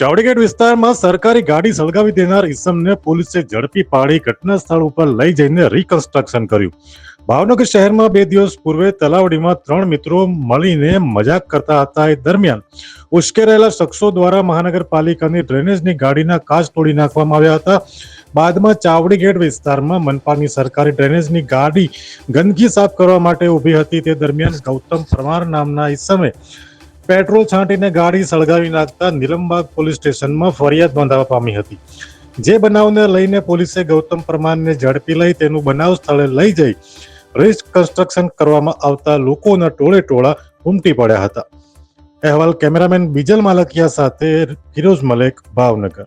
ચાવડીગેટ વિસ્તારમાં સરકારી ગાડી સળગાવી દેનાર ઈસમને પોલીસે ઝડપી પાડી ઘટના સ્થળ ઉપર લઈ જઈને રિકન્સ્ટ્રક્શન કર્યું. ભાવનગર શહેરમાં બે દિવસ પૂર્વે તલાવડીમાં ત્રણ મિત્રો મળીને મજાક કરતા હતા. એ દરમિયાન ઉશ્કેરાયેલા શખ્સો દ્વારા મહાનગરપાલિકાની ડ્રેનેજની ગાડીના કાચ તોડી નાખવામાં આવ્યા હતા. બાદમાં ચાવડી ગેટ વિસ્તારમાં મનપાની સરકારી ડ્રેનેજની ગાડી ગંદકી સાફ કરવા માટે ઊભી હતી. તે દરમિયાન ગૌતમ પરમાર નામના ઈસમે પેટ્રોલ છાંટીને ગાડી સળગાવી નાખતા નિલમબાગ પોલીસ સ્ટેશનમાં ફરિયાદ નોંધાવા પામી હતી. જે બનાવને લઈને પોલીસે ગૌતમ પરમારને ઝડપી લઈ તેનું બનાવ સ્થળે લઈ જઈ રિકન્સ્ટ્રક્શન કરવામાં આવતા લોકોના ટોળે ટોળા ઉમટી પડ્યા હતા. અહેવાલ કેમેરામેન બીજલ માલકિયા સાથે ફિરોઝ મલેક, ભાવનગર.